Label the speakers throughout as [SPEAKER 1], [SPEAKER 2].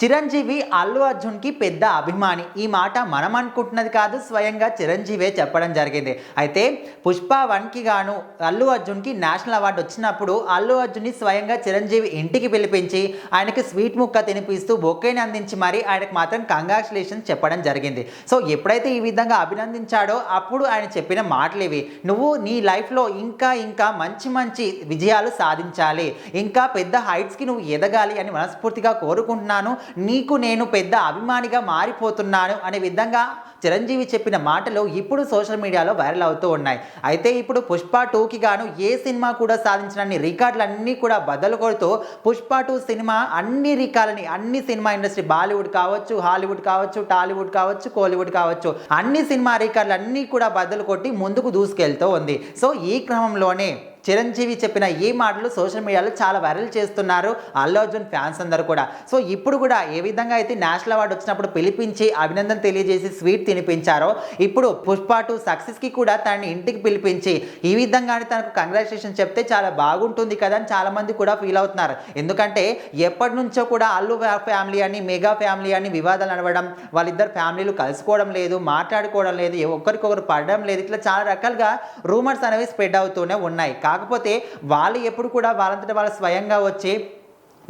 [SPEAKER 1] చిరంజీవి అల్లు అర్జున్కి పెద్ద అభిమాని. ఈ మాట మనం అనుకుంటున్నది కాదు స్వయంగా చిరంజీవే చెప్పడం జరిగింది. అయితే పుష్ప వన్కి గాను అల్లు అర్జున్కి నేషనల్ అవార్డు వచ్చినప్పుడు అల్లు అర్జున్ని స్వయంగా చిరంజీవి ఇంటికి పిలిపించి ఆయనకి స్వీట్ ముక్క తినిపిస్తూ బొకేని అందించి మరి ఆయనకు మాత్రం కంగ్రాచులేషన్స్ చెప్పడం జరిగింది. సో ఎప్పుడైతే ఈ విధంగా అభినందించాడో అప్పుడు ఆయన చెప్పిన మాటలు ఇవి నువ్వు నీ లైఫ్లో ఇంకా ఇంకా మంచి మంచి విజయాలు సాధించాలి. ఇంకా పెద్ద హైట్స్కి నువ్వు ఎదగాలి అని మనస్ఫూర్తిగా కోరుకుంటున్నాను. నీకు నేను పెద్ద అభిమానిగా మారిపోతున్నాను అనే విధంగా చిరంజీవి చెప్పిన మాటలు ఇప్పుడు సోషల్ మీడియాలో వైరల్ అవుతూ ఉన్నాయి. అయితే ఇప్పుడు పుష్ప టూకి గాను ఏ సినిమా కూడా సాధించిన రికార్డులన్నీ కూడా బద్దలు కొడుతూ పుష్ప టూ సినిమా అన్ని రికార్డులని అన్ని సినిమా ఇండస్ట్రీ బాలీవుడ్ కావచ్చు హాలీవుడ్ కావచ్చు టాలీవుడ్ కావచ్చు కోలీవుడ్ కావచ్చు అన్ని సినిమా రికార్డులన్నీ కూడా బద్దలు కొట్టి ముందుకు దూసుకెళ్తూ ఉంది. సో ఈ క్రమంలోనే చిరంజీవి చెప్పిన ఈ మాటలు సోషల్ మీడియాలో చాలా వైరల్ చేస్తున్నారు అల్లు అర్జున్ ఫ్యాన్స్ అందరూ కూడా. సో ఇప్పుడు కూడా ఏ విధంగా అయితే నేషనల్ అవార్డు వచ్చినప్పుడు పిలిపించి అభినందన తెలియజేసి స్వీట్ తినిపించారో ఇప్పుడు పుష్ప టూ సక్సెస్కి కూడా తనని ఇంటికి పిలిపించి ఈ విధంగానే తనకు కంగ్రాచులేషన్ చెప్తే చాలా బాగుంటుంది కదా అని చాలామంది కూడా ఫీల్ అవుతున్నారు. ఎందుకంటే ఎప్పటి నుంచో కూడా అల్లు ఫ్యామిలీ అని మెగా ఫ్యామిలీ అని వివాదాలు నడవడం వాళ్ళిద్దరు ఫ్యామిలీలు కలుసుకోవడం లేదు మాట్లాడుకోవడం లేదు ఒకరికొకరు పడడం లేదు ఇట్లా చాలా రకాలుగా రూమర్స్ అనేవి స్ప్రెడ్ అవుతూనే ఉన్నాయి. కాకపోతే వాళ్ళు ఎప్పుడు కూడా వాళ్ళంతటా వాళ్ళు స్వయంగా వచ్చి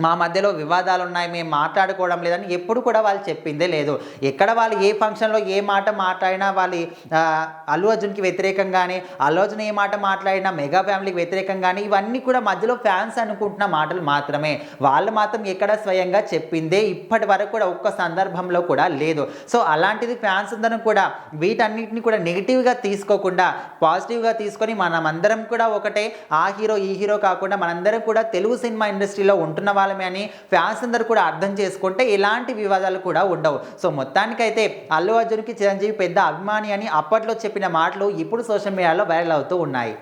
[SPEAKER 1] మా మధ్యలో వివాదాలు ఉన్నాయి మేము మాట్లాడుకోవడం లేదని ఎప్పుడు కూడా వాళ్ళు చెప్పిందే లేదు. ఎక్కడ వాళ్ళు ఏ ఫంక్షన్లో ఏ మాట మాట్లాడినా వాళ్ళు అల్లు అర్జున్కి వ్యతిరేకంగానే అల్లు అర్జున్ ఏ మాట మాట్లాడినా మెగా ఫ్యామిలీకి వ్యతిరేకంగానే ఇవన్నీ కూడా మధ్యలో ఫ్యాన్స్ అనుకుంటున్న మాటలు మాత్రమే. వాళ్ళు మాత్రం ఎక్కడ స్వయంగా చెప్పిందే ఇప్పటి వరకు కూడా ఒక్క సందర్భంలో కూడా లేదు. సో అలాంటిది ఫ్యాన్స్ అందరం కూడా వీటన్నిటిని కూడా నెగిటివ్గా తీసుకోకుండా పాజిటివ్గా తీసుకొని మనమందరం కూడా ఒకటే ఆ హీరో ఈ హీరో కాకుండా మనందరం కూడా తెలుగు సినిమా ఇండస్ట్రీలో ఉంటున్న వాళ్ళమే అని ఫ్యాన్స్ అందరూ కూడా అర్థం చేసుకుంటే ఇలాంటి వివాదాలు కూడా ఉండవు. సో మొత్తానికైతే అల్లు అర్జున్కి చిరంజీవి పెద్ద అభిమాని అని అప్పట్లో చెప్పిన మాటలు ఇప్పుడు సోషల్ మీడియాలో వైరల్ అవుతూ ఉన్నాయి.